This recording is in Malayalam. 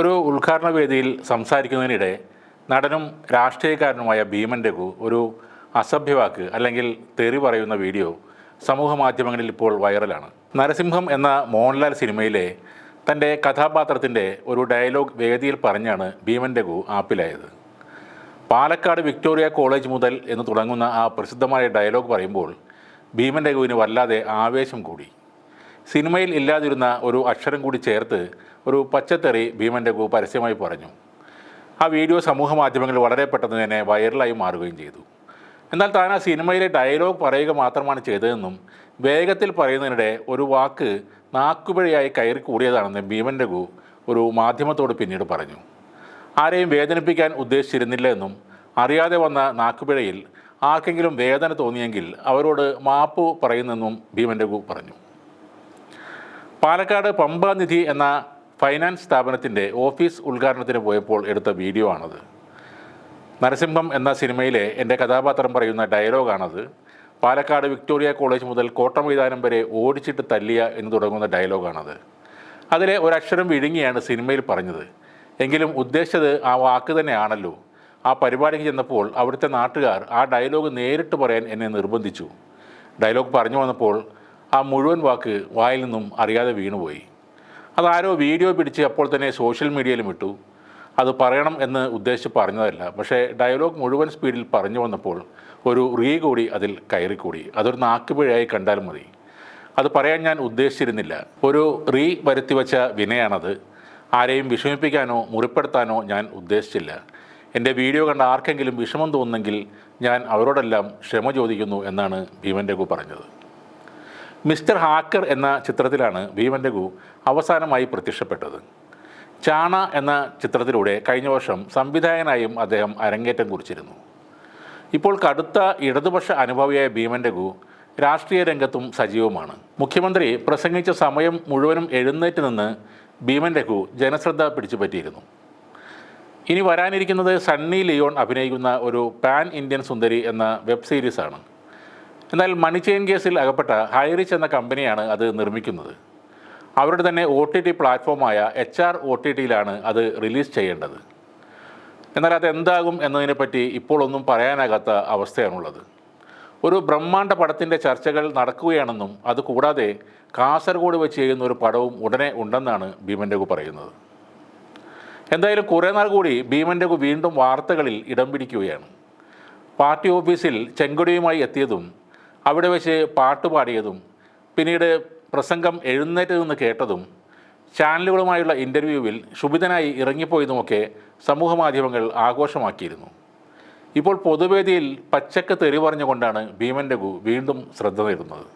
ഒരു ഉദ്ഘാടന വേദിയിൽ സംസാരിക്കുന്നതിനിടെ നടനും രാഷ്ട്രീയക്കാരനുമായ ഭീമൻ രഘു ഒരു അസഭ്യവാക്ക് അല്ലെങ്കിൽ തെറി പറയുന്ന വീഡിയോ സമൂഹ മാധ്യമങ്ങളിൽ ഇപ്പോൾ വൈറലാണ്. നരസിംഹം എന്ന മോഹൻലാൽ സിനിമയിലെ തന്റെ കഥാപാത്രത്തിന്റെ ഒരു ഡയലോഗ് വേദിയിൽ പറഞ്ഞാണ് ഭീമൻ രഘു ആപ്പിലായത്. പാലക്കാട് വിക്ടോറിയ കോളേജ് മുതൽ എന്ന് തുടങ്ങുന്ന ആ പ്രസിദ്ധമായ ഡയലോഗ് പറയുമ്പോൾ ഭീമൻ രഘുവിന് വല്ലാതെ ആവേശം കൂടി. സിനിമയിൽ ഇല്ലാതിരുന്ന ഒരു അക്ഷരം കൂടി ചേർത്ത് ഒരു പച്ചത്തെറി ഭീമൻ രഘു പരസ്യമായി പറഞ്ഞു. ആ വീഡിയോ സമൂഹ മാധ്യമങ്ങളിൽ വളരെ പെട്ടെന്ന് തന്നെ വൈറലായി മാറുകയും ചെയ്തു. എന്നാൽ താൻ ആ സിനിമയിലെ ഡയലോഗ് പറയുക മാത്രമാണ് ചെയ്തതെന്നും വേഗത്തിൽ പറയുന്നതിനിടെ ഒരു വാക്ക് നാക്കുപിഴയായി കയറി കൂടിയതാണെന്ന് ഭീമൻ രഘു ഒരു മാധ്യമത്തോട് പിന്നീട് പറഞ്ഞു. ആരെയും വേദനിപ്പിക്കാൻ ഉദ്ദേശിച്ചിരുന്നില്ല എന്നും അറിയാതെ വന്ന നാക്കുപിഴയിൽ ആർക്കെങ്കിലും വേദന തോന്നിയെങ്കിൽ അവരോട് മാപ്പ് പറയുന്നെന്നും ഭീമൻ രഘു പറഞ്ഞു. പാലക്കാട് പമ്പ നിധി എന്ന ഫൈനാൻസ് സ്ഥാപനത്തിന്റെ ഓഫീസ് ഉദ്ഘാടനത്തിന് പോയപ്പോൾ എടുത്ത വീഡിയോ ആണത്. നരസിംഹം എന്ന സിനിമയിലെ എന്റെ കഥാപാത്രം പറയുന്ന ഡയലോഗാണത്. പാലക്കാട് വിക്ടോറിയ കോളേജ് മുതൽ കോട്ടമൈതാനം വരെ ഓടിച്ചിട്ട് തല്ലിയ എന്ന് തുടങ്ങുന്ന ഡയലോഗാണത്. അതിലെ ഒരക്ഷരം വിഴുങ്ങിയാണ് സിനിമയിൽ പറഞ്ഞത്. എങ്കിലും ഉദ്ദേശിച്ചത് ആ വാക്ക് തന്നെയാണല്ലോ. ആ പരിപാടിക്ക് ചെന്നപ്പോൾ അവിടുത്തെ നാട്ടുകാർ ആ ഡയലോഗ് നേരിട്ട് പറയാൻ എന്നെ നിർബന്ധിച്ചു. ഡയലോഗ് പറഞ്ഞു വന്നപ്പോൾ ആ മുഴുവൻ വാക്ക് വായിൽ നിന്നും അറിയാതെ വീണുപോയി. അതാരോ വീഡിയോ പിടിച്ച് അപ്പോൾ തന്നെ സോഷ്യൽ മീഡിയയിലും ഇട്ടു. അത് പറയണം എന്ന് ഉദ്ദേശിച്ച് പറഞ്ഞതല്ല. പക്ഷേ ഡയലോഗ് മുഴുവൻ സ്പീഡിൽ പറഞ്ഞു വന്നപ്പോൾ ഒരു റീ കൂടി അതിൽ കയറിക്കൂടി. അതൊരു നാക്കുപിഴയായി കണ്ടാൽ മതി. അത് പറയാൻ ഞാൻ ഉദ്ദേശിച്ചിരുന്നില്ല. ഒരു റീ വരുത്തി വച്ച വിനയാണത്. ആരെയും വിഷമിപ്പിക്കാനോ മുറിപ്പെടുത്താനോ ഞാൻ ഉദ്ദേശിച്ചില്ല. എന്റെ വീഡിയോ കണ്ട ആർക്കെങ്കിലും വിഷമം തോന്നുന്നെങ്കിൽ ഞാൻ അവരോടെല്ലാം ക്ഷമ ചോദിക്കുന്നു എന്നാണ് ഭീമൻ രഘു പറഞ്ഞത്. മിസ്റ്റർ ഹാക്കർ എന്ന ചിത്രത്തിലാണ് ഭീമൻ രഘു അവസാനമായി പ്രത്യക്ഷപ്പെട്ടത്. ചാണ എന്ന ചിത്രത്തിലൂടെ കഴിഞ്ഞ വർഷം സംവിധായകനായും അദ്ദേഹം അരങ്ങേറ്റം കുറിച്ചിരുന്നു. ഇപ്പോൾ കടുത്ത ഇടതുപക്ഷ അനുഭവിയായ ഭീമൻ രഘു രാഷ്ട്രീയ രംഗത്തും സജീവമാണ്. മുഖ്യമന്ത്രി പ്രസംഗിച്ച സമയം മുഴുവനും എഴുന്നേറ്റ് നിന്ന് ഭീമൻ രഘു ജനശ്രദ്ധ പിടിച്ചുപറ്റിയിരുന്നു. ഇനി വരാനിരിക്കുന്നത് സണ്ണി ലിയോൺ അഭിനയിക്കുന്ന ഒരു പാൻ ഇന്ത്യൻ സുന്ദരി എന്ന വെബ് സീരീസാണ്. എന്നാൽ മണി ചെയിൻ കേസിൽ അകപ്പെട്ട ഹൈറിച്ച് എന്ന കമ്പനിയാണ് അത് നിർമ്മിക്കുന്നത്. അവരുടെ തന്നെ ഒ ടി ടി പ്ലാറ്റ്ഫോമായ എച്ച് ആർ ഒ ടി ടിയിലാണ് അത് റിലീസ് ചെയ്യേണ്ടത്. എന്നാൽ അത് എന്താകും എന്നതിനെപ്പറ്റി ഇപ്പോൾ ഒന്നും പറയാനാകാത്ത അവസ്ഥയാണുള്ളത്. ഒരു ബ്രഹ്മാണ്ഡ പടത്തിന്റെ ചർച്ചകൾ നടക്കുകയാണെന്നും അതുകൂടാതെ കാസർഗോഡ് വെച്ച് ചെയ്യുന്ന ഒരു പടവും ഉടനെ ഉണ്ടെന്നാണ് ഭീമൻ രഘു പറയുന്നത്. എന്തായാലും കുറേ നാൾ കൂടി ഭീമൻ രഘു വീണ്ടും വാർത്തകളിൽ ഇടം പിടിക്കുകയാണ്. പാർട്ടി ഓഫീസിൽ ചെങ്കൊടിയുമായി എത്തിയതും അവിടെ വെച്ച് പാട്ട് പാടിയതും പിന്നീട് പ്രസംഗം എഴുന്നേറ്റ് നിന്ന് കേട്ടതും ചാനലുകളുമായുള്ള ഇന്റർവ്യൂവിൽ ക്ഷുഭിതനായി ഇറങ്ങിപ്പോയതുമൊക്കെ സമൂഹ മാധ്യമങ്ങൾ ആഘോഷമാക്കിയിരുന്നു. ഇപ്പോൾ പൊതുവേദിയിൽ പച്ചക്ക് തെറി പറഞ്ഞുകൊണ്ടാണ് ഭീമൻ രഘു വീണ്ടും ശ്രദ്ധ നേടുന്നത്.